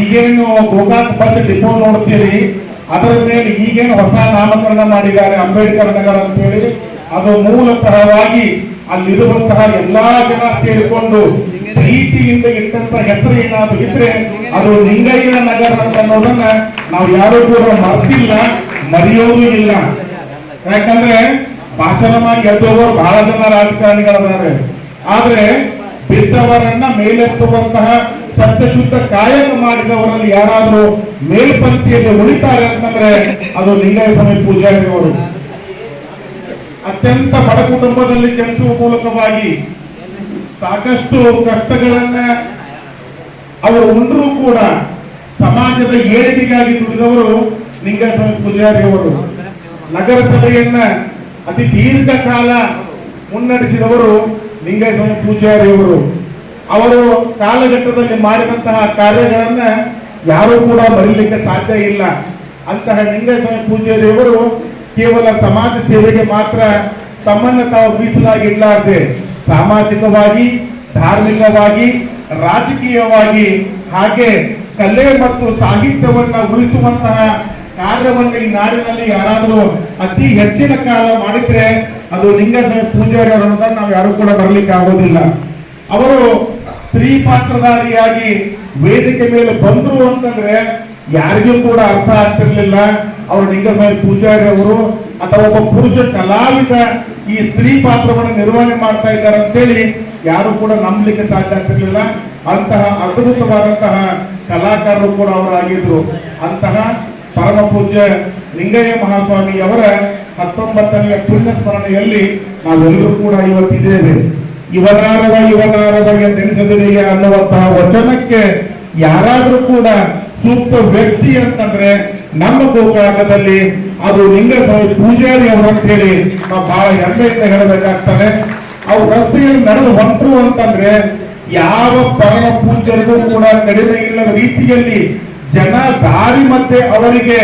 ಈಗೇನು Gokak bus depot ನೋಡ್ತೀರಿ, ಅದರ ಮೇಲೆ ಈಗೇನು ಹೊಸ ನಾಮಕರಣ ಮಾಡಿದ್ದಾರೆ ಅಂಬೇಡ್ಕರ್ ನಗರ ಅಂತ ಹೇಳಿ ಅದು ಮೂಲತಃವಾಗಿ ಅಲ್ಲಿರುವಂತಹ ಎಲ್ಲಾ ಜನ ಸೇರಿಕೊಂಡು ಪ್ರೀತಿಯಿಂದ ಇಟ್ಟಂತ ಹೆಸರು ಏನಾದ್ರು ಇದ್ರೆ ಅದು ಲಿಂಗಯ್ಯ ನಗರ ಅಂತ ಅನ್ನೋದನ್ನ ನಾವು ಯಾರು ಕೂಡ ಮರ್ತಿಲ್ಲ, ಮರೆಯೋದು ಇಲ್ಲ. ಯಾಕಂದ್ರೆ ಭಾಷಣ ಮಾಡಿ ಗೆದ್ದವರು ಬಹಳ ಜನ ರಾಜಕಾರಣಿಗಳಿದ್ದಾರೆ ಆದ್ರೆ ಬಿದ್ದವರನ್ನ ಮೇಲೆತ್ತುವಂತಹ ಸತ್ಯಶುದ್ಧ ಕಾಯಕ ಮಾಡಿದವರಲ್ಲಿ ಯಾರಾದ್ರೂ ಮೇಲ್ಪಂಕ್ತಿಯಲ್ಲಿ ಉಳಿತಾರೆ ಅಂತಂದ್ರೆ ಅದು ಲಿಂಗಾಯ ಪೂಜಾರಿ ಅವರು ಅತ್ಯಂತ ಬಡ ಕುಟುಂಬದಲ್ಲಿ ಜನಿಸುವ ಮೂಲಕವಾಗಿ ಸಾಕಷ್ಟು ಕಷ್ಟಗಳನ್ನ ಅವರು ಉಂಡರೂ ಕೂಡ ಸಮಾಜದ ಏಳಿಗೆಗಾಗಿ ದುಡಿದವರು ಲಿಂಗಸ್ವಾಮಿ ಪೂಜಾರಿ ಅವರು. ನಗರಸಭೆಯನ್ನ ಅತಿ ದೀರ್ಘಕಾಲ ಮುನ್ನಡೆಸಿದವರು ಲಿಂಗಸ್ವಾಮಿ ಪೂಜಾರಿ ಅವರು. ಅವರು ಕಾಲಘಟ್ಟದಲ್ಲಿ ಮಾಡಿದಂತಹ ಕಾರ್ಯಗಳನ್ನ ಯಾರೂ ಕೂಡ ಬರೀಲಿಕ್ಕೆ ಸಾಧ್ಯ ಇಲ್ಲ. ಅಂತಹ ಲಿಂಗಸ್ವಾಮಿ ಪೂಜಾರಿ ಅವರು ಕೇವಲ ಸಮಾಜ ಸೇವೆಗೆ ಮಾತ್ರ ತಮ್ಮನ್ನು ತಾವು ಮೀಸಲಾಗಿಡ್ಲಾರ್ದೆ ಸಾಮಾಜಿಕವಾಗಿ, ಧಾರ್ಮಿಕವಾಗಿ, ರಾಜಕೀಯವಾಗಿ, ಹಾಗೆ ಕಲೆ ಮತ್ತು ಸಾಹಿತ್ಯವನ್ನ ಉಳಿಸುವಂತಹ ಕಾರ್ಯವನ್ನು ಈ ನಾಡಿನಲ್ಲಿ ಯಾರಾದರೂ ಅತಿ ಹೆಚ್ಚಿನ ಕಾಲ ಮಾಡಿದ್ರೆ ಅದು ಲಿಂಗ ಪೂಜಾರಿ ಅವರು ಅನ್ನೋದನ್ನ ನಾವು ಯಾರು ಕೂಡ ಬರಲಿಕ್ಕೆ ಆಗೋದಿಲ್ಲ. ಅವರು ಸ್ತ್ರೀ ಪಾತ್ರಧಾರಿಯಾಗಿ ವೇದಿಕೆ ಮೇಲೆ ಬಂದ್ರು ಅಂತಂದ್ರೆ ಯಾರಿಗೂ ಕೂಡ ಅರ್ಥ ಆಗ್ತಿರ್ಲಿಲ್ಲ. ಅವರು ಲಿಂಗಸ್ವಾಮಿ ಪೂಜಾರಿ ಅವರು ಅಥವಾ ಒಬ್ಬ ಪುರುಷ ಕಲಾವಿದ ಈ ಸ್ತ್ರೀ ಪಾತ್ರವನ್ನು ನಿರ್ವಹಣೆ ಮಾಡ್ತಾ ಇದ್ದಾರೆ ಅಂತೇಳಿ ಯಾರು ಕೂಡ ನಂಬಲಿಕ್ಕೆ ಸಾಧ್ಯ ಆಗ್ತಿರ್ಲಿಲ್ಲ. ಅಂತಹ ಅದ್ಭುತವಾದಂತಹ ಕಲಾಕಾರರು ಕೂಡ ಅವರಾಗಿದ್ರು ಅಂತಹ ಪರಮ ಪೂಜ್ಯ ಲಿಂಗಯ್ಯ ಮಹಾಸ್ವಾಮಿ ಅವರ ಹತ್ತೊಂಬತ್ತನೆಯ ಪುಣ್ಯ ಸ್ಮರಣೆಯಲ್ಲಿ ನಾವೆಲ್ಲರೂ ಕೂಡ ಇವತ್ತಿದ್ದೇವೆ. ಇವನಾರದ ಇವನಾರದ ಎಂದೆನಿಸದಿದೆಯೇ ಅನ್ನುವಂತಹ ವಚನಕ್ಕೆ ಯಾರಾದರೂ ಕೂಡ ಸೂಕ್ತ ವ್ಯಕ್ತಿ ಅಂತಂದ್ರೆ ನಮ್ಮ ಗೋಕಾಕದಲ್ಲಿ ಅದು ಲಿಂಗಸ್ವಾಮಿ ಪೂಜಾರಿ ಅವರು ಅಂತ ಹೇಳಿ ನಾವು ಬಹಳ ಹೆಮ್ಮೆಯಿಂದ ಹೇಳಬೇಕಾಗ್ತದೆ. ಅವ್ರು ರಸ್ತೆಯಲ್ಲಿ ನಡೆದು ಹೊಂಟರು ಅಂತಂದ್ರೆ ಯಾವ ಪರಮ ಪೂಜ್ಯರಿಗೂ ಕೂಡ ಕಡಿಮೆ ಇಲ್ಲದ ರೀತಿಯಲ್ಲಿ ಜನ ದಾರಿ ಮತ್ತೆ ಅವರಿಗೆ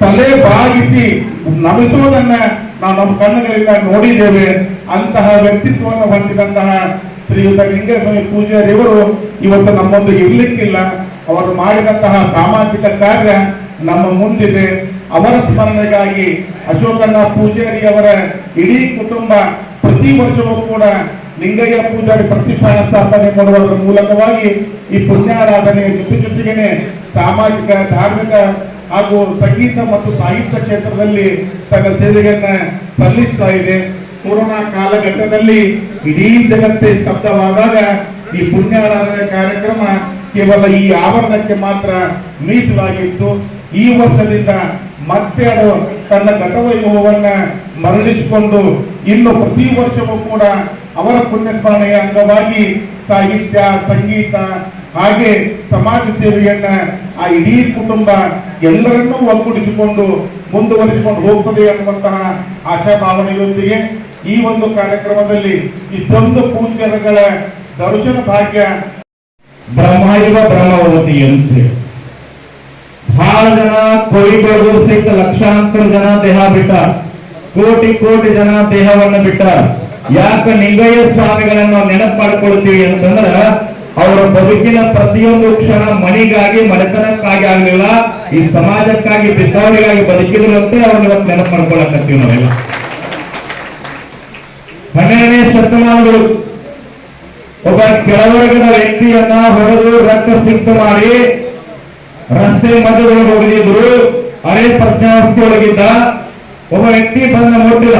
ತಲೆ ಬಾಗಿಸಿ ನಮಿಸುವುದನ್ನ ನಾವು ನಮ್ಮ ಕಣ್ಣುಗಳಿಂದ ನೋಡಿದ್ದೇವೆ. ಅಂತಹ ವ್ಯಕ್ತಿತ್ವವನ್ನು ಹೊಂದಿದಂತಹ ಶ್ರೀಯುತ ಲಿಂಗಸ್ವಾಮಿ ಪೂಜಾರಿ ಇವರು ಇವತ್ತು ನಮ್ಮೊಂದು ಇರ್ಲಿಕ್ಕಿಲ್ಲ. ಅವರು ಮಾಡಿದಂತಹ ಸಾಮಾಜಿಕ ಕಾರ್ಯ ನಮ್ಮ ಮುಂದಿದೆ. ಅವರ ಸ್ಮರಣೆಗಾಗಿ ಅಶೋಕಣ್ಣ ಪೂಜಾರಿ ಅವರ ಇಡೀ ಕುಟುಂಬ ಪ್ರತಿ ವರ್ಷವೂ ಕೂಡ ಲಿಂಗಯ್ಯ ಪೂಜಾರಿ ಪ್ರತಿಷ್ಠಾನ ಸ್ಥಾಪನೆ ಮಾಡುವುದರ ಮೂಲಕವಾಗಿ ಈ ಪುಣ್ಯಾರಾಧನೆ ಜೊತೆ ಜೊತೆಗೇನೆ ಸಾಮಾಜಿಕ, ಧಾರ್ಮಿಕ ಹಾಗೂ ಸಂಗೀತ ಮತ್ತು ಸಾಹಿತ್ಯ ಕ್ಷೇತ್ರದಲ್ಲಿ ತನ್ನ ಸೇವೆಯನ್ನ ಸಲ್ಲಿಸ್ತಾ ಇದೆ. ಕೊರೋನಾ ಕಾಲಘಟ್ಟದಲ್ಲಿ ಇಡೀ ಜಗತ್ತೇ ಸ್ತಬ್ಧವಾದಾಗ ಈ ಪುಣ್ಯಾರಾಧನೆ ಕಾರ್ಯಕ್ರಮ ಕೇವಲ ಈ ಆವರಣಕ್ಕೆ ಮಾತ್ರ ಮೀಸಲಾಗಿತ್ತು. ಈ ವರ್ಷದಿಂದ ಮತ್ತೆ ಅದು ತನ್ನ ಗತವೈಭವವನ್ನ ಮರಳಿಸಿಕೊಂಡು ಇನ್ನು ಪ್ರತಿ ವರ್ಷವೂ ಕೂಡ ಅವರ ಪುಣ್ಯ ಸ್ಮರಣೆಯ ಅಂಗವಾಗಿ ಸಾಹಿತ್ಯ, ಸಂಗೀತ ಹಾಗೆ ಸಮಾಜ ಸೇವೆಯನ್ನ ಆ ಇಡೀ ಕುಟುಂಬ ಎಲ್ಲರನ್ನೂ ಒಗ್ಗೂಡಿಸಿಕೊಂಡು ಮುಂದುವರಿಸಿಕೊಂಡು ಹೋಗ್ತದೆ ಅನ್ನುವಂತಹ ಆಶಾಭಾವನೆಯೊಂದಿಗೆ ಈ ಒಂದು ಕಾರ್ಯಕ್ರಮದಲ್ಲಿ ಇಷ್ಟೊಂದು ಪೂಜ್ಯರುಗಳ ದರ್ಶನ ಭಾಗ್ಯ ಬ್ರಹ್ಮಾಯುವ ಬ್ರಹ್ಮವತಿ ಅಂತ ಬಹಳ ಜನ ಕೋಳಿಗಳು ಸಹಿತ ಲಕ್ಷಾಂತರ ಜನ ದೇಹ ಬಿಟ್ಟ, ಕೋಟಿ ಕೋಟಿ ಜನ ದೇಹವನ್ನು ಬಿಟ್ಟ. ಯಾಕ ನಿಂಗಯ್ಯ ಸ್ವಾಮಿಗಳನ್ನು ನೆನಪು ಮಾಡ್ಕೊಳ್ತೀವಿ ಅಂತಂದ್ರ, ಅವರ ಬದುಕಿನ ಪ್ರತಿಯೊಂದು ಕ್ಷಣ ಮಣಿಗಾಗಿ ಮನೆತನಕ್ಕಾಗಿ ಆಗ್ಲಿಲ್ಲ. ಈ ಸಮಾಜಕ್ಕಾಗಿ ಬಿದ್ದವರಿಗಾಗಿ ಬದುಕಿದ್ರು ಅಂತ ಅವ್ರನ್ನ ಇವತ್ತು ನೆನಪು ಮಾಡ್ಕೊಳಕತ್ತೀವಿ ನಾವೆಲ್ಲ. ಹನ್ನೆರಡನೇ ಶತಮಾನಗಳು. ಒಬ್ಬ ಕೆಳವರ್ಗದ ವ್ಯಕ್ತಿಯನ್ನ ಹೊಡೆದು ರಕ್ತ ಸಿಕ್ತ ಮಾಡಿ ರಸ್ತೆ ಮಧ್ಯದೊಳಗೆ ಹೋಗಿದ್ರು ಅರೆ ಪ್ರಜ್ಞಾಸ್ತಿ ಒಳಗಿದ್ದ ಒಬ್ಬ ವ್ಯಕ್ತಿ ಬಂದ ಮುಟ್ಟಿಲ್ಲ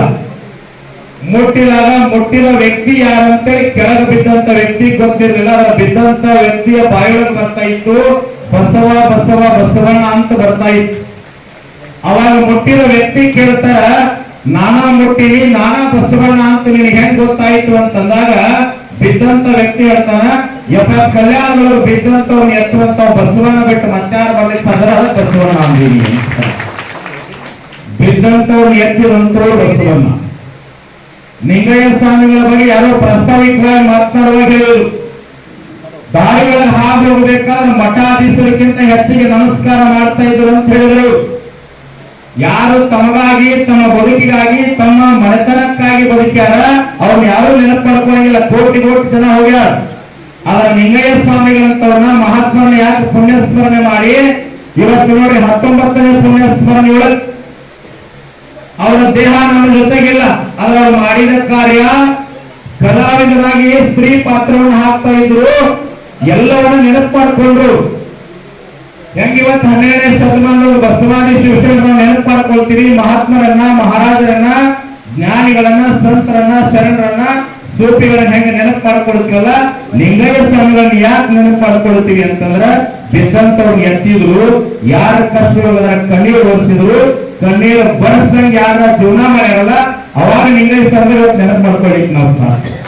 ಮುಟ್ಟಿಲ್ಲ ಮುಟ್ಟಿದ ವ್ಯಕ್ತಿ ಯಾರಂತೇಳಿ ಕೆಳಗೆ ಬಿದ್ದಂತ ವ್ಯಕ್ತಿ ಗೊತ್ತಿರಲಿಲ್ಲ. ಅದರ ಬಿದ್ದಂತ ವ್ಯಕ್ತಿಯ ಬಾಯೊಳಗೆ ಬರ್ತಾ ಇತ್ತು. ಬಸವ ಬಸವ, ಬಸವಣ್ಣ ಅಂತ ಬರ್ತಾ ಇತ್ತು. ಅವಾಗ ಮುಟ್ಟಿದ ವ್ಯಕ್ತಿ ಕೇಳ್ತಾರ, ನಾನಾ ಮುಟ್ಟಿನಿ, ನಾನಾ ಬಸವಣ್ಣ ಅಂತ ನಿನಗೆ ಹೆಂಗ್ ಗೊತ್ತಾಯ್ತು? ಅಂತಂದಾಗ ಬಿದ್ದಂತ ವ್ಯಕ್ತಿ ಹೇಳ್ತಾನ ಯಪ್ಪ ಕಲ್ಯಾಣದವರು ಬಿದ್ದಂತವ್ನ ಎತ್ತುವಂತ ಬಸವಣ್ಣ ಬಿಟ್ಟು ಮತ್ತಾರ ಬರ್ಲಿಕ್ಕೆ ಅದರ ಬಸವಣ್ಣ ಅಂದೀನಿ ಬಿದ್ದಂತವ್ರು ಬಿದ್ದಂತವ್ನ ಎತ್ತಿದಂತವ್ರು ಬಸವಣ್ಣ. ಲಿಂಗಯ್ಯ ಸ್ವಾಮಿಗಳ ಬಗ್ಗೆ ಯಾರೋ ಪ್ರಾಸ್ತಾವಿಕವಾಗಿ ಮಾತನಾಡುವಾಗ ದಾರಿಗಳನ್ನು ಹಾದು ಹೋಗ್ಬೇಕಾದ್ರೆ ಮಠಾಧೀಶರಿಗಿಂತ ಹೆಚ್ಚಿಗೆ ನಮಸ್ಕಾರ ಮಾಡ್ತಾ ಇದ್ರು ಅಂತ ಹೇಳಿದ್ರು. ಯಾರು ತಮಗಾಗಿ, ತಮ್ಮ ಬದುಕಿಗಾಗಿ, ತಮ್ಮ ಮನೆತನಕ್ಕಾಗಿ ಬದುಕ್ಯಾರ ಅವ್ರನ್ನ ಯಾರು ನೆನಪು ಮಾಡ್ಕೊಂಡಿಲ್ಲ ಕೋಟಿ ಕೋಟಿ ಜನ ಹೋಗ್ಯಾರ. ಆದ್ರೆ ನಿಂಗಯ್ಯ ಸ್ವಾಮಿಗಳಂತವ್ರನ್ನ ಮಹಾತ್ಮನ ಯಾಕೆ ಪುಣ್ಯಸ್ಮರಣೆ ಮಾಡಿ? ಇವತ್ತು ನೋಡಿ ಹತ್ತೊಂಬತ್ತನೇ ಪುಣ್ಯಸ್ಮರಣೆ ಅವರ ದೇಹ ನಮ್ಮ ಜೊತೆಗಿಲ್ಲ. ಆದ್ರೆ ಅವ್ರು ಮಾಡಿದ ಕಾರ್ಯ ಕಲಾವಿದರಾಗಿ ಸ್ತ್ರೀ ಪಾತ್ರವನ್ನು ಹಾಕ್ತಾ ಇದ್ರು. ಎಲ್ಲವನ್ನ ನೆನಪು ಮಾಡಿಕೊಂಡ್ರು ಇವತ್ತು ಹನ್ನೆರಡನೇ ಶತಮಾನದ ಬಸವಾದಿ ಶಿವಶರಣರನ್ನ ನೆನಪು ಮಾಡ್ಕೊಳ್ತೀವಿ ಮಹಾತ್ಮರನ್ನ, ಮಹಾರಾಜರನ್ನ, ಜ್ಞಾನಿಗಳನ್ನ, ಸಂತರನ್ನ, ಶರಣರನ್ನ ಸೂಫಿಗಳನ್ನ ಹೆಂಗ ನೆನಪು ಮಾಡ್ಕೊಳ್ತೀವಲ್ಲ ಲಿಂಗಯ್ಯ ಸ್ವಾಮಿಗಳನ್ನ ಯಾಕೆ ನೆನಪು ಮಾಡ್ಕೊಳ್ತೀವಿ ಅಂತಂದ್ರ ಬಿದ್ದಂತವ್ರು ಎತ್ತಿದ್ರು, ಯಾರ ಕಷ್ಟ ಕಣ್ಣೀರು ಒರೆಸಿದ್ರು, ಕಣ್ಣೀರು ಬರ್ಸ್ದಂಗೆ ಯಾರ ಜೀವನ ಮಾಡ್ಯಾರಲ್ಲ, ಅವಾಗ ಲಿಂಗಯ್ಯ ಸ್ವಾಮಿಗಳು ನೆನಪು ಮಾಡ್ಕೊಳ್ಳಿಕ್ ನಾವು ಸಾಕು